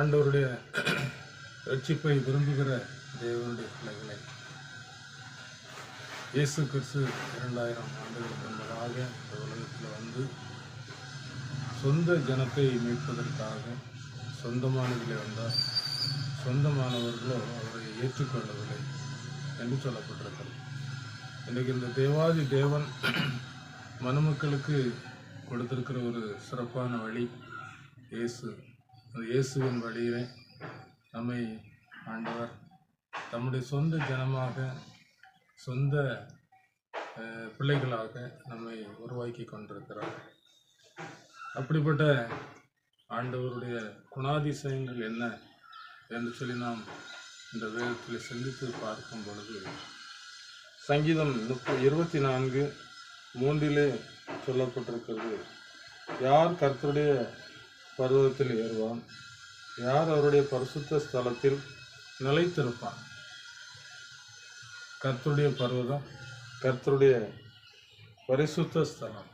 ஆண்டவருடைய ரட்சிப்பை விரும்புகிற தேவனுடைய பிள்ளைகளை இயேசு கிறிஸ்து இரண்டாயிரம் ஆண்டுகளுக்கு முன்பதாக இந்த உலகத்தில் வந்து சொந்த ஜனத்தை மீட்பதற்காக சொந்தமானதிலே வந்தார். சொந்தமானவர்களோ அவரை ஏற்றுக்கொள்ளவில்லை என்று சொல்லப்பட்டிருக்கிறது. இன்றைக்கு இந்த தேவாதி தேவன் மனுமக்களுக்கு கொடுத்திருக்கிற ஒரு சிறப்பான வழி இயேசு இயேசுவின் வழியிலே நம்மை ஆண்டவர் தம்முடைய சொந்த ஜனமாக சொந்த பிள்ளைகளாக நம்மை உருவாக்கி கொண்டிருக்கிறார். அப்படிப்பட்ட ஆண்டவருடைய குணாதிசயங்கள் என்ன என்று சொல்லி நாம் இந்த வேதத்தில் சிந்தித்து பார்க்கும் பொழுது சங்கீதம் முப்ப இருபத்தி நான்கு மூன்றிலே சொல்லப்பட்டிருக்கிறது யார் கர்த்தருடைய பருவத்தில் ஏறுவான். யார் அவருடைய பரிசுத்த ஸ்தலத்தில் நிலைத்திருப்பான்? கர்த்தருடைய பர்வதம் கர்த்தருடைய பரிசுத்த ஸ்தலம்.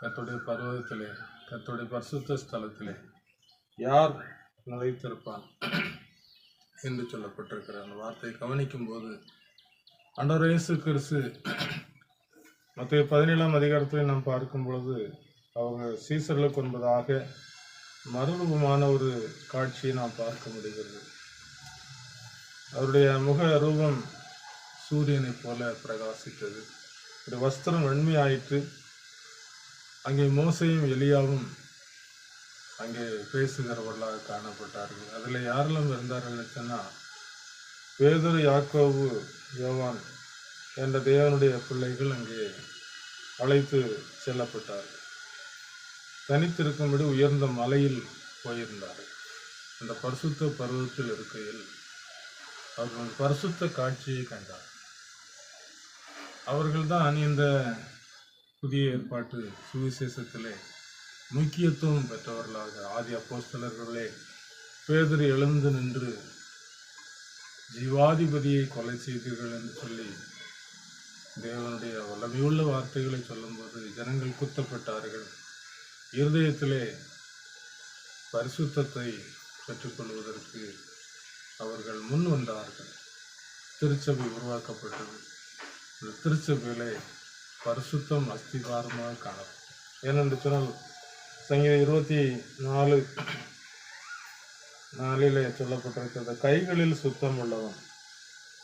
கர்த்தருடைய பர்வதத்திலே கர்த்தருடைய பரிசுத்த ஸ்தலத்திலே யார் நிலைத்திருப்பான்? என்று சொல்லப்பட்டிருக்கிற அந்த வார்த்தையை கவனிக்கும் போது ஆண்டவர் இயேசு கிறிஸ்து மற்ற பதினேழாம் அதிகாரத்தில் நாம் பார்க்கும் பொழுது அவங்க சீசர்களுக்கு கொன்பதாக மறுரூபமான ஒரு காட்சியை நாம் பார்க்க முடிகிறது. அவருடைய முக ரூபம் சூரியனைப் போல பிரகாசித்தது. இந்த வஸ்திரம் வெண்மையாயிற்று அங்கே மோசையும் எலியாவும் அங்கே பேசுகிறவர்களாக காணப்பட்டார்கள். அதில் யாரெல்லாம் இருந்தார்கள் சொன்னால் பேதுரு யாக்கோவு யோவான் என்ற தேவனுடைய பிள்ளைகள் அங்கே அழைத்து செல்லப்பட்டார்கள். தனித்திருக்கும்படி உயர்ந்த மலையில் போயிருந்தார். அந்த பரிசுத்த பருவத்தில் இருக்கையில் அவர்கள் பரிசுத்த காட்சியை கண்டார் அவர்கள்தான் இந்த புதிய ஏற்பாட்டு சுவிசேஷத்திலே முக்கியத்துவம் பெற்றவர்களாக ஆதி அப்போஸ்தலர்களே பேதர் எழுந்து நின்று ஜீவாதிபதியை கொலை செய்தீர்கள் என்று சொல்லி தேவனுடைய வல்லமையுள்ள வார்த்தைகளை சொல்லும்போது ஜனங்கள் குத்தப்பட்டார்கள். இருதயத்திலே பரிசுத்தத்தை பெற்றுக்கொள்வதற்கு அவர்கள் முன் வந்தார்கள். திருச்சபை உருவாக்கப்பட்டது. இந்த திருச்சபையிலே பரிசுத்தம் அஸ்திகாரமாக காணப்படும். ஏனென்று சொன்னால் சங்கீதம் இருபத்தி நாலு நாளிலே சொல்லப்பட்டிருக்கிறது கைகளில் சுத்தம் உள்ளவன்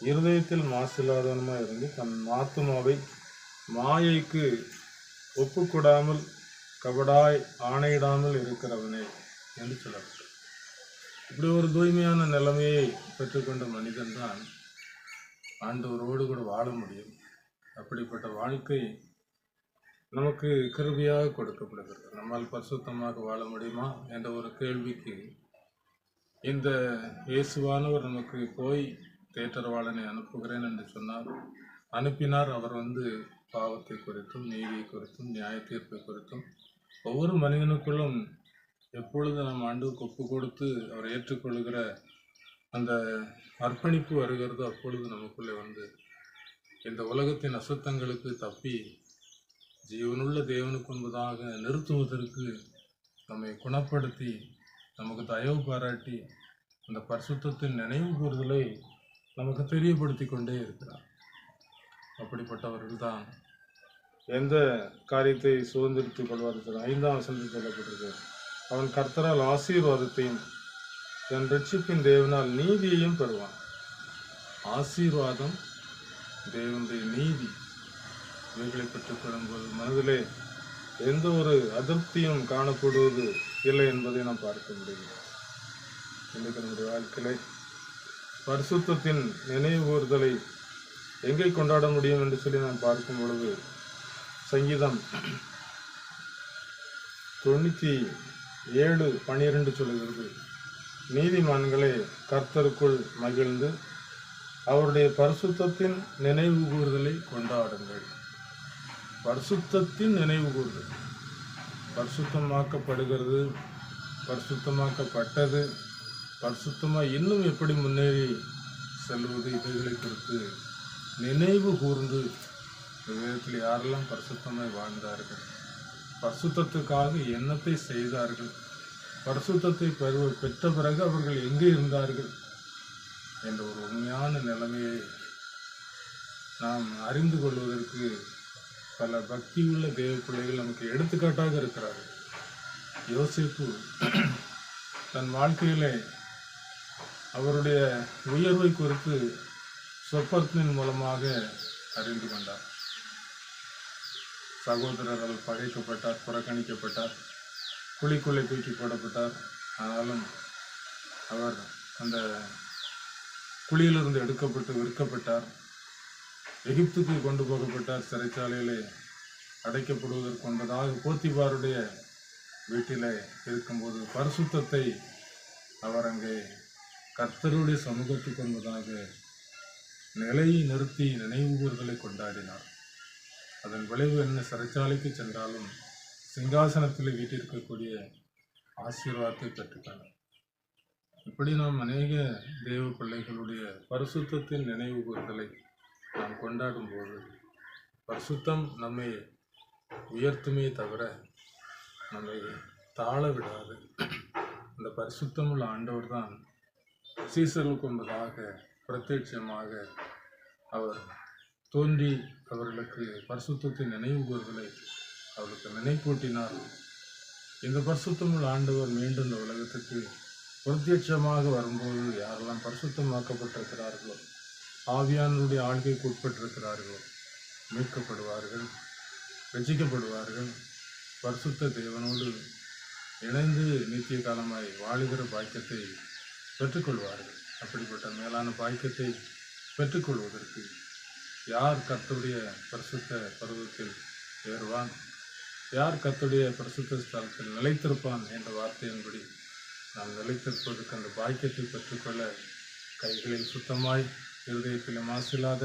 இருதயத்தில் மாசில்லாதவனுமாய் இருந்து தன் மாத்துமாவை மாயைக்கு ஒப்புக்கூடாமல் கபடாய் ஆணையிடாமல் இருக்கிறவனே என்று சொல்லப்பட்டது. இப்படி ஒரு தூய்மையான நிலைமையை பெற்றுக்கொண்ட மனிதன்தான் ஆண்டவரோடு கூட வாழ முடியும். அப்படிப்பட்ட வாழ்க்கை நமக்கு கிருபியாக கொடுக்கப்படுகிறது. நம்மால் பரிசுத்தமாக வாழ முடியுமா என்ற ஒரு கேள்விக்கு இந்த இயேசுவானவர் நமக்கு போய் தேட்டர்வாளனை அனுப்புகிறேன் என்று சொன்னார். அனுப்பினார். அவர் வந்து பாவத்தை குறித்தும் நீதியை குறித்தும் நியாய தீர்ப்பை குறித்தும் ஒவ்வொரு மனிதனுக்குள்ளும் எப்பொழுது நம் ஆண்டுக்கு ஒப்பு கொடுத்து அவர் ஏற்றுக்கொள்கிற அந்த அர்ப்பணிப்பு வருகிறதோ அப்பொழுது நமக்குள்ளே வந்து இந்த உலகத்தின் அசுத்தங்களுக்கு தப்பி ஜீவனுள்ள தேவனுக்கு முன்பதாக நிறுத்துவதற்கு நம்மை குணப்படுத்தி நமக்கு தயவு பாராட்டி அந்த பரிசுத்தத்தின் நினைவு கூறுதலை நமக்கு தெரியப்படுத்தி கொண்டே இருக்கிறார். அப்படிப்பட்டவர்கள் தான் எந்த காரியத்தை சுதந்திரித்துக் கொள்வார்கள் ஐந்தாம் வசனத்தில் சொல்லப்பட்டிருக்கு அவன் கர்த்தரால் ஆசீர்வாதத்தையும் தன் ரட்சிப்பின் தேவனால் நீதியையும் பெறுவான். ஆசீர்வாதம் தேவனுடைய நீதி. இவைகளை பெற்றுக்கொள்ளும்போது மனதிலே எந்த ஒரு அதிருப்தியும் காணப்படுவது இல்லை என்பதை நாம் பார்க்க முடியும். இன்றைக்கு நம்முடைய வாழ்க்கையிலே பரிசுத்தத்தின் நினைவு கூறுதலை எங்கே கொண்டாட முடியும் என்று சொல்லி நாம் பார்க்கும் பொழுது சங்கீதம் தொண்ணூற்றி ஏழு பனிரெண்டு சொல்கிறது நீதிமான்களே கர்த்தருக்குள் மகிழ்ந்து அவருடைய பரிசுத்தத்தின் நினைவு கூறுதலை கொண்டாடுங்கள். பரிசுத்தத்தின் நினைவு கூறுதல். பரிசுத்தமாக்கப்படுகிறது பரிசுத்தமாக்கப்பட்டது பரிசுத்தமாக இன்னும் எப்படி முன்னேறி செல்வது இவைகளை குறித்து நினைவு கூர்ந்து இந்த வேதத்தில் யாரெல்லாம் பரிசுத்தமாய் வாழ்ந்தார்கள்? பரிசுத்தத்துக்காக என்னத்தை செய்தார்கள்? பரிசுத்தத்தை பெறு பெற்ற பிறகு அவர்கள் எங்கே இருந்தார்கள்? என்ற ஒரு உண்மையான நிலைமையை நாம் அறிந்து கொள்வதற்கு பல பக்தியுள்ள தேவ பிள்ளைகள் நமக்கு எடுத்துக்காட்டாக இருக்கிறார்கள். யோசிப்பு தன் வாழ்க்கையிலே அவருடைய உயர்வை குறித்து சொப்பத்தின் மூலமாக அறிந்து கொண்டார். சகோதரரால் பகைக்கப்பட்டார் புறக்கணிக்கப்பட்டார் குழிக்குள்ளே தூக்கி போடப்பட்டார். ஆனாலும் அவர் அந்த குழியிலிருந்து எடுக்கப்பட்டு விற்கப்பட்டார். எகிப்துக்கு கொண்டு போகப்பட்டார். சிறைச்சாலையிலே அடைக்கப்படுவதற்கு கொண்டதாக போத்திபாருடைய வீட்டில் இருக்கும்போது பரிசுத்தத்தை அவர் அங்கே கர்த்தருடைய சமூகத்துக்கு கொண்டதாக நிலையை நிறுத்தி நினைவுகூர்களை கொண்டாடினார். அதன் விளைவு என்ன? சிறைச்சாலைக்கு சென்றாலும் சிங்காசனத்தில் வீட்டிருக்கக்கூடிய ஆசீர்வாதத்தை பெற்றுக்கணும் இப்படி நாம் அநேக தெய்வ பிள்ளைகளுடைய பரிசுத்தத்தின் நினைவு நாம் கொண்டாடும் போது பரிசுத்தம் நம்மை உயர்த்துமே தவிர நம்மை தாழ விடாது. அந்த பரிசுத்தமுள்ள ஆண்டவர் தான் சீசர்களுக்கு முன்பதாக பிரத்யட்சமாக அவர் தோன்றி அவர்களுக்கு பரிசுத்தின் நினைவு கூறுதலை அவர்களுக்கு நினைப்பூட்டினார். இந்த பரிசுத்தமுள்ள ஆண்டவர் மீண்டும் இந்த உலகத்துக்கு பிரத்யட்சமாக வரும்போது யாரெல்லாம் பரிசுத்தமாக்கப்பட்டிருக்கிறார்களோ ஆவியானவருடைய ஆழ்கைக்கு உட்பட்டிருக்கிறார்களோ மீட்கப்படுவார்கள் ரசிக்கப்படுவார்கள் பரிசுத்த தேவனோடு இணைந்து நித்திய காலமாய் வாழுகிற பாக்கியத்தை பெற்றுக்கொள்வார்கள். அப்படிப்பட்ட மேலான பாக்கியத்தை பெற்றுக்கொள்வதற்கு யார் கத்துடைய பரிசுத்த பருவத்தில் ஏறுவான்? யார் கத்துடைய பரிசுத்த ஸ்தலத்தில் நிலைத்திருப்பான் என்ற வார்த்தையின்படி நாம் நிலைத்திருப்பதற்கு அந்த பாக்கியத்தை பெற்றுக்கொள்ள கைகளில் சுத்தமாய் இருதயத்தில் மாசில்லாத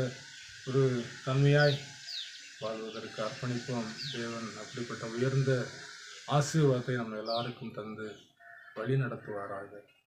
ஒரு தன்மையாய் வாழ்வதற்கு அர்ப்பணிப்போம். தேவன் அப்படிப்பட்ட உயர்ந்த ஆசீர்வாதத்தை நம்ம எல்லாருக்கும் தந்து வழி நடத்துவாராக